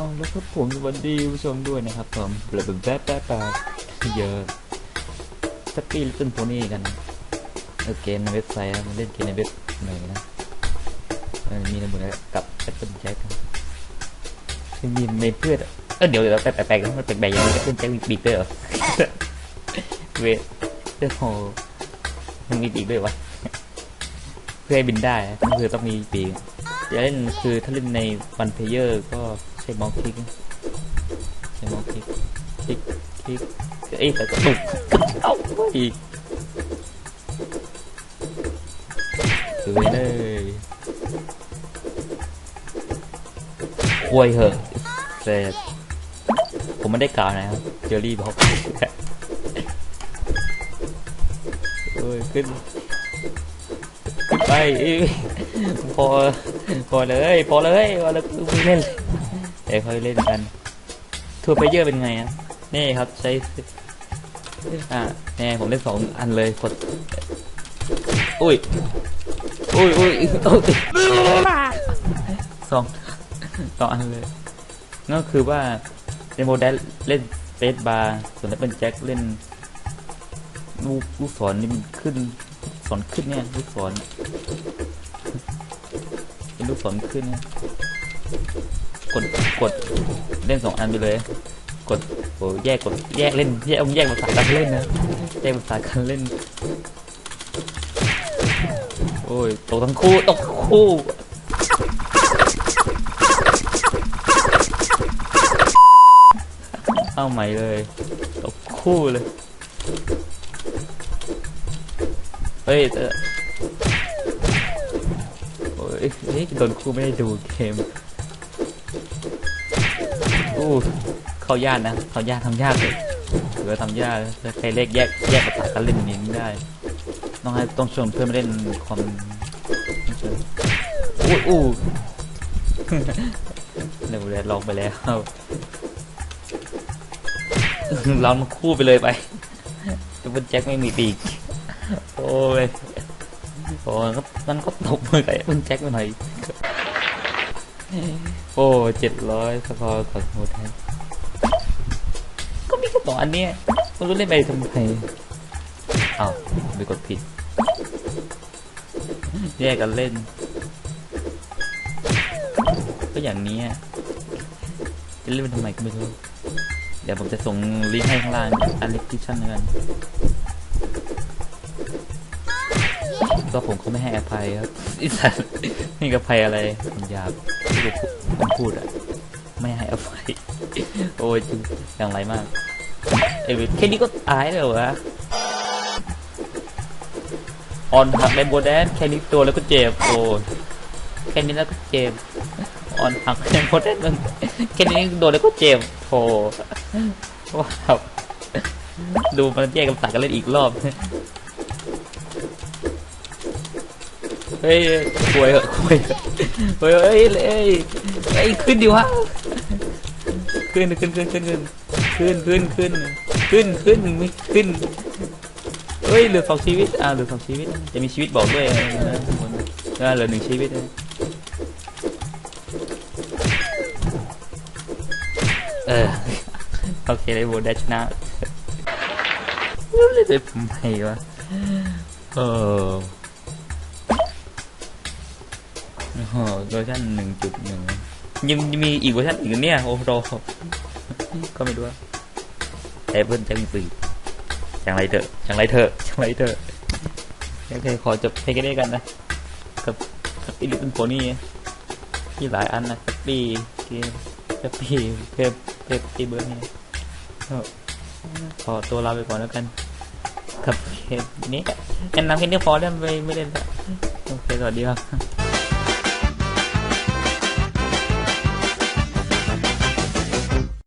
เอาแล้วก็ผมสวัสดีผู้ชมด้วยนะครับผมเปิดแป๊บแป๊บแป๊บเยอะสปีลิตเติ้ลโพนี่กันเออเกมในเว็บไซต์นะมันเล่นเกมในเว็บหน่อยนะมันมีในมือกับแอปเปิลแจ็คมีในเพื่อนอะเออเดี๋ยวเดี๋ยวแปลกแปลกๆนมันแปลกๆยังไงแอปเปิลแจ็คมีปีกด้วยเหรอเวทเรื่องโหมันมีปีกด้วยวะเพื่อให้บินได้ก็คือต้องมีปีก จะเล่นคือถ้าเล่นในวันเพเยอร์ก็ใช้มาส์คลิกใช้มาส์คลิกคลิกคลิกเอ้ยแต่กระตุกเอาอีกสวยเลยควยเหอะเสร็จผมไม่ได้กล่าวนะครับเจอรี่บอกเอ้ยขึ้นไปพอ พอเลยพอเลยพอแล้วเล่นเลยเดี๋ยวค่อยเล่นกันทัวร์ไปเยอะเป็นไงอะนี่ครับใช้อ่าแน่ผมเล่นสองอันเลยกดอุ้ยอุ้ยอุ้ยอุ้ยสองสองอันเลยนั่นคือว่าเรนโบแดนเล่นเฟสบาร์ส่วนแอปเปิลแจ็คเล่นลูกลูกศรนี่มันขึ้นศรขึ้นเนี่ยลูกศร ลูกศรขึ้น กดกดเล่นสองอันไปเลย กดโอ้แยกกดแยกเล่นแยกแยกภาษาการเล่นนะแยกภาษาการเล่น โอ้ยตกทั้งคู่ตกคู่เอาใหม่เลยตกคู่เลยเฮ้ย แต่โอ้ยนี่โดนคู่ไม่ได้ดูเกมอู้เข้ายากนะ เข้ายากทำยากเลยถือว่าทำยากถ้าใครเล็กแยกแยกภาษาการเล่นนี้ไม่ได้ ต้องให้ต้องชวนเพื่อนมาเล่นคอมอู้อู้เดี๋ยวเลยลองไปแล้วเราคู่ไปเลยไปแต่บนแจ็คไม่มีปีก โอ้ย โอ้ยก็มันก็ตกมือไก่บนแจ็คไปหน่อย โอ้เจ็ดร้อยสกอร์ก่อนโหแทนก็มีแค่สองอันเนี้ยไม่รู้เล่นไปทำไมอ้าวไปกดผิด แยกกันเล่น ก็อย่างนี้อะจะเล่นไปทำไมก็ไม่รู้ เดี๋ยวผมจะส่งลิงก์ให้ข้างล่างอันเล็กที่ชั้นกัน ก็ผมเขาไม่ให้อภัยครับอิสันไม่ให้อภัยอะไรผมหยาบที่ผมพูดอะไม่ให้อภัย โอ้ยจริงอย่างไรมากเอ้ยแค่นี้ก็ตายแล้วเหรอออนหักในโบแดนแค่นี้ตัวแล้วก็เจ็บโอ้ยแค่นี้แล้วก็เจ็บออนหักในโบแดนมันแค่นี้โดนแล้วก็เจ็บโธ่ว้าวดูมันแยกกันตัดกันเล่นอีกรอบ เฮ้ยคุยเหอะคุยเหอะเฮ้ยเฮ้ยเฮ้ยเฮ้ยขึ้นดิวะขึ้นขึ้นขึ้นขึ้นขึ้นขึ้นขึ้นขึ้นขึ้นขึ้นไม่ขึ้นเฮ้ยเหลือสองชีวิตอ่าเหลือสองชีวิตจะมีชีวิตบอกด้วยนะทุกคนอ่าเหลือหนึ่งชีวิตเออโอเคเลยโบดัชนะเล่นไปผมไมวะเออ โอ้โหเวอร์ชันหนึ่งจุดหนึ่งยังมีอีกเวอร์ชันอีกเนี่ยโอ้โหก็ไม่รู้ว่าแต่เพิ่นจะมีปีจังไรเถอะจังไรเถอะจังไรเถอะโอเคขอจบเพลงกันได้กันนะกับกับอีลิเป็นโพนี่ที่หลายอันนะกับปีเกมกับปีเพปเพปปีเบอร์นี่ขอตัวลาไปก่อนแล้วกันกับเพลงนี้แนนำแค่นี้พอแล้วไม่ไม่เล่นแล้วโอเคสวัสดีครับ